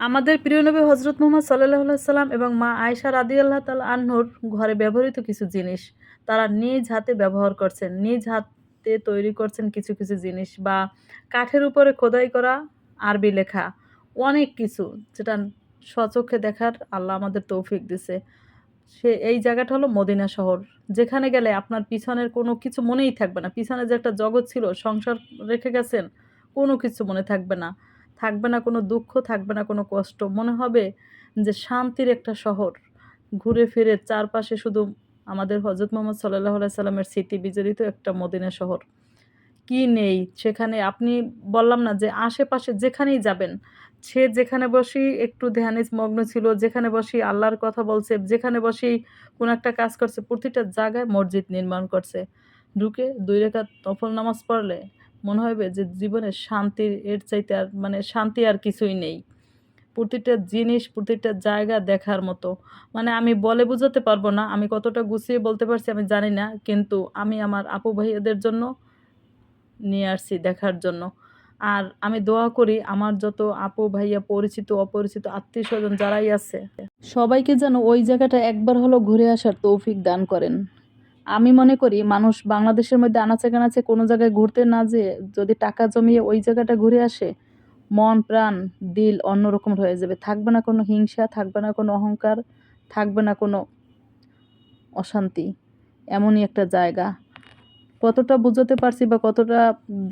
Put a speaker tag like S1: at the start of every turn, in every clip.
S1: আমাদের প্রিয় নবী হজরত মোহাম্মদ সাল্লাহ সাল্লাম এবং মা আয়সা রাদি আল্লাহ তাল আহ্নর ঘরে ব্যবহৃত কিছু জিনিস তারা নিজ হাতে ব্যবহার করছেন, নিজ হাতে তৈরি করছেন কিছু কিছু জিনিস বা কাঠের উপরে খোদাই করা আরবি লেখা অনেক কিছু যেটা স্বচক্ষে দেখার আল্লাহ আমাদের তৌফিক দিছে। সে এই জায়গাটা হলো মদিনা শহর যেখানে গেলে আপনার পিছনের কোনো কিছু মনেই থাকবে না। পিছনে যে একটা জগৎ ছিল, সংসার রেখে গেছেন, কোনো কিছু মনে থাকবে না। থাকবে না, কোনো দুঃখ থাকবে না, কোনো কষ্ট। মনে হবে যে শান্তির একটা শহর। ঘুরে ফিরে চারপাশে শুধু আমাদের হজরত মোহাম্মদ সাল্লাহ সাল্লামের স্মৃতি বিজড়িত একটা মদিনা শহর। কি নেই? সেখানে আপনি বললাম না যে আশেপাশে যেখানেই যাবেন, সে যেখানে বসেই একটু ধ্যানে মগ্ন ছিল, যেখানে বসি আল্লাহর কথা বলছে, যেখানে বসেই কোনো একটা কাজ করছে, প্রতিটা জায়গায় মসজিদ নির্মাণ করছে। ঢুকে দুই রেখা নফল নামাজ পড়লে মনে হবে যে জীবনে শান্তির এর চাইতে আর মানে শান্তি আর কিছুই নেই। প্রতিটা জিনিস, প্রতিটা জায়গা দেখার মতো। মানে আমি বলে বোঝাতে পারব না, আমি কতটা গুছিয়ে বলতে পারছি আমি জানি না, কিন্তু আমি আমার আপু ভাইয়াদের জন্য নিয়ে আসছি দেখার জন্য। আর আমি দোয়া করি আমার যত আপু ভাইয়া পরিচিত, অপরিচিত, আত্মীয় স্বজন যারাই আছে, সবাইকে যেন ওই জায়গাটা একবার হলো ঘুরে আসার তৌফিক দান করেন। আমি মনে করি মানুষ বাংলাদেশের মধ্যে আনাচে কানাচে কোনো জায়গায় ঘুরতে না যেয়ে যদি টাকা জমিয়ে ওই জায়গাটা ঘুরে আসে, মন, প্রাণ, দিল অন্যরকম হয়ে যাবে। থাকবে না কোনো হিংসা, থাকবে না কোনো অহংকার, থাকবে না কোনো অশান্তি। এমনই একটা জায়গা। কতটা বুঝতে পারছি বা কতটা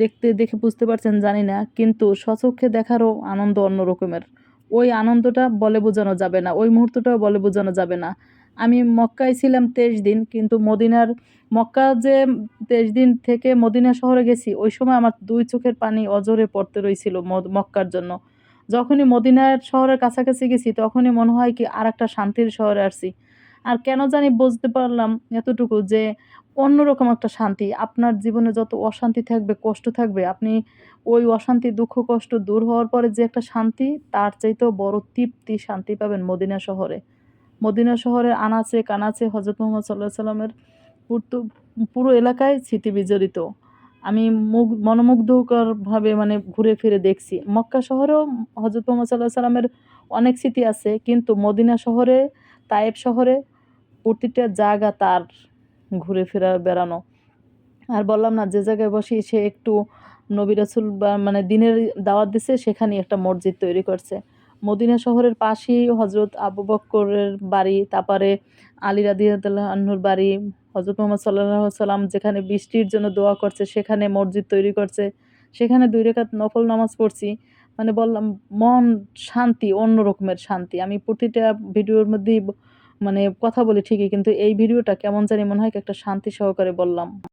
S1: দেখতে দেখে বুঝতে পারছেন জানি না, কিন্তু স্বচক্ষে দেখারও আনন্দ অন্য রকমের ওই আনন্দটা বলে বোঝানো যাবে না, ওই মুহূর্তটাও বলে বোঝানো যাবে না। আমি মক্কায় ছিলাম তেইশ দিন, কিন্তু মদিনার, মক্কা যে তেইশ দিন থেকে মদিনা শহরে গেছি, ওই সময় আমার দুই চোখের পানি অজরে পড়তে রয়েছিল মক্কার জন্য। যখনই মদিনার শহরের কাছাকাছি গেছি, তখনই মনে হয় কি আর একটা শান্তির শহরে আসছি। আর কেন জানি বুঝতে পারলাম এতটুকু যে অন্যরকম একটা শান্তি, আপনার জীবনে যত অশান্তি থাকবে, কষ্ট থাকবে, আপনি ওই অশান্তি, দুঃখ, কষ্ট দূর হওয়ার পরে যে একটা শান্তি, তার চাইতেও বড় তৃপ্তি, শান্তি পাবেন মদিনা শহরে। মদিনা শহরের আনাচে কানাচে হজরত মোহাম্মদ সাল্লাহ সাল্লামের পুরো এলাকায় স্মৃতি বিজড়িত। আমি মুখ মনোমুগ্ধকরভাবে মানে ঘুরে ফিরে দেখছি। মক্কা শহরেও হজরত মোহাম্মদ সাল্লাহ সাল্লামের অনেক স্মৃতি আছে, কিন্তু মদিনা শহরে, তায়েব শহরে প্রতিটা জায়গা তার ঘুরে ফেরা, বেড়ানো। আর বললাম না, যে জায়গায় বসি সে একটু নবী রাসুল বা মানে দিনের দাওয়াত দিছে সেখানে একটা মসজিদ তৈরি করছে। মদিনা শহরের পাশেই হজরত আবু বক্করের বাড়ি, তারপরে আলী রাদিয়াল্লাহর বাড়ি হজরত মোহাম্মদ সাল্লাহ সাল্লাম যেখানে বৃষ্টির জন্য দোয়া করছে, সেখানে মসজিদ তৈরি করছে, সেখানে দুই রেখাত নফল নামাজ পড়ছি। মানে বললাম, মন শান্তি, অন্য রকমের শান্তি। আমি প্রতিটা ভিডিওর মধ্যেই মানে কথা বলি ঠিকই, কিন্তু এই ভিডিওটা কেমন জানি মনে হয় একটা শান্তি সহকারে বললাম।